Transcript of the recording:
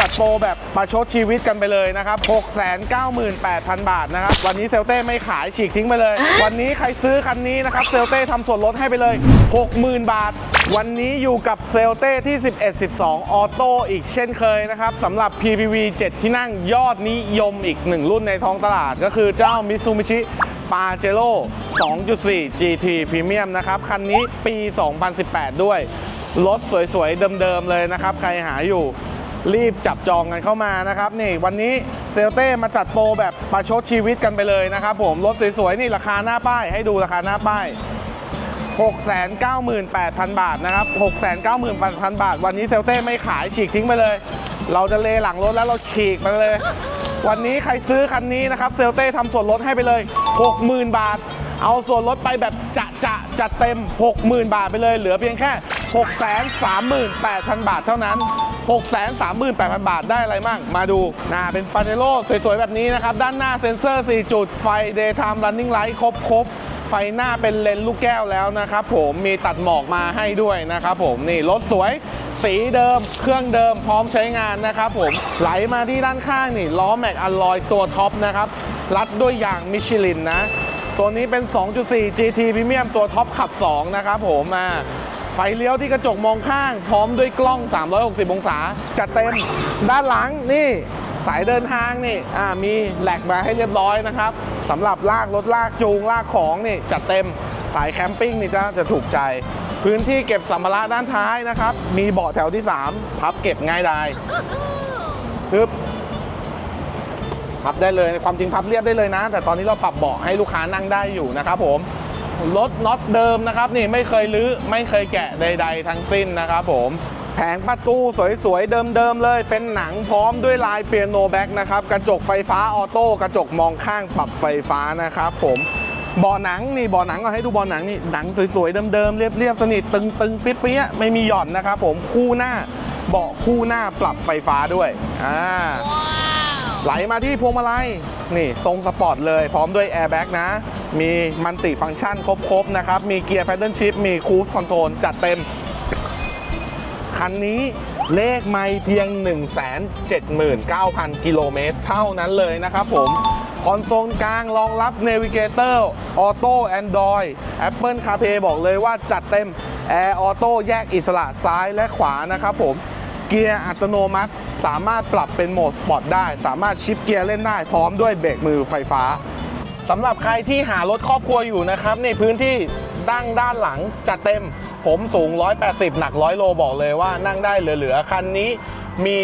จัดโปรแบบประชดชีวิตกันไปเลยนะครับ 698,000 บาทนะครับ วันนี้เซลเต้ไม่ขายฉีกทิ้งไปเลย วันนี้ใครซื้อคันนี้นะครับ เซลเต้ทำส่วนลดให้ไปเลย 60,000 บาท วันนี้อยู่กับเซลเต้ที่ 11 12 ออโต้อีกเช่นเคยนะครับสำหรับ PPV 7 ที่นั่งยอดนิยมอีกหนึ่งรุ่นในท้องตลาด ก็คือเจ้า Mitsubishi Pajero 2.4 GT Premium นะครับ คันนี้ปี 2018 ด้วย รถสวยๆ เดิมๆ เลยนะครับ ใครหาอยู่ รีบจับจองกันเข้ามานะครับนี่วันนี้เซลเต้มาจัดโปรแบบประชดชีวิตกันไปเลยนะครับผมรถสวยๆนี่ราคาหน้าป้ายให้ดูราคาหน้าป้าย 698,000 บาทนะครับ 698,000 บาท วันนี้เซลเต้ไม่ขายฉีกทิ้งไปเลย เราจะเลหลังรถแล้วเราฉีกไปเลย วันนี้ใครซื้อคันนี้นะครับเซลเต้ทำส่วนลดให้ไปเลย 60,000 บาท เอาส่วนลดไปแบบจะจะจัดเต็ม 60,000 บาทไปเลย เหลือเพียงแค่ 638,000 บาทเท่านั้น 638,000 บาทได้อะไรมั่ง มาดูนะเป็นปาเจโร่สวย ๆ แบบนี้นะครับ ด้านหน้าเซ็นเซอร์ 4 จุด ไฟ Daytime Running Light ครบครบๆไฟหน้าเป็นเลนส์ลูกแก้วแล้วนะครับผมมีตัดหมอกมาให้ด้วยนะครับผมนี่รถสวยสีเดิม เครื่องเดิมพร้อมใช้งานนะครับผมไหลมาที่ด้านข้างนี่ล้อแม็กอลลอยตัวท็อปนะครับรัดด้วยยางมิชลินนะ ตัวนี้เป็น 2.4 GT Premium ตัวท็อปขับ 2 นะครับผมมา ไฟเลี้ยวที่กระจกมองข้าง พร้อมด้วยกล้อง 360 องศา จัดเต็ม ด้านหลังนี่สายเดินทางนี่อ่ามีแหลกมาให้เรียบร้อยนะครับสำหรับลากรถลากจูงลากของนี่จัดเต็มสายแคมปิ้งนี่จะจะถูกใจ พื้นที่เก็บสัมภาระด้านท้ายนะครับ มีเบาะแถวที่ 3 พับเก็บง่ายดายปึ๊บพับได้เลยความจริงพับเรียบได้เลยนะ แต่ตอนนี้เราปรับเบาะให้ลูกค้านั่งได้อยู่นะครับผม รถน็อตเดิมนะครับนี่ไม่เคยรื้อไม่เคยแกะใด ๆ ทั้งสิ้นนะครับผมแผงประตูสวยๆ เดิมๆ เลย เป็นหนังพร้อมด้วยลายเปียโนแบ็กนะครับ กระจกไฟฟ้าออโต้ กระจกมองข้างปรับไฟฟ้านะครับผมเบาะหนังนี่เบาะหนังก็ให้ดูเบาะหนังนี่หนังสวยๆ เดิมๆ เรียบๆ สนิทตึงๆ ปิ๊ดเปี้ยไม่มีหย่อนนะครับผมคู่หน้าเบาะคู่หน้าปรับไฟฟ้าด้วยอ่า ไหลมาที่พวงมาลัยนี่ทรงสปอร์ตเลย พร้อมด้วยแอร์แบ็กนะ มีมันติฟังก์ชันครบๆนะครับ มีเกียร์แพดเดิลชิพมีคู e คอนโทรลจัดเต็ม คันนี้เลขไม่เพียง 179,000 กิโลเมตรเท่านั้นเลยนะครับผมคอนโซลกลางรองรับ Navigator Auto Android Apple CarPlay บอกเลยว่าจัดเต็ม Air Auto แยกอิสระซ้ายและขวานะครับผม เกียร์อัตโนมัติ สามารถปรับเป็นโหมดสปอร์ตได้ สามารถชิปเกียร์เล่นได้พร้อมด้วยเบรกมือไฟฟ้าสำหรับใครที่หารถครอบครัวอยู่นะครับในพื้นที่ดั้งด้านหลังจัดเต็มผมสูง 180 หนัก 100 โลบอกเลยว่านั่งได้เหลือๆ คันนี้มี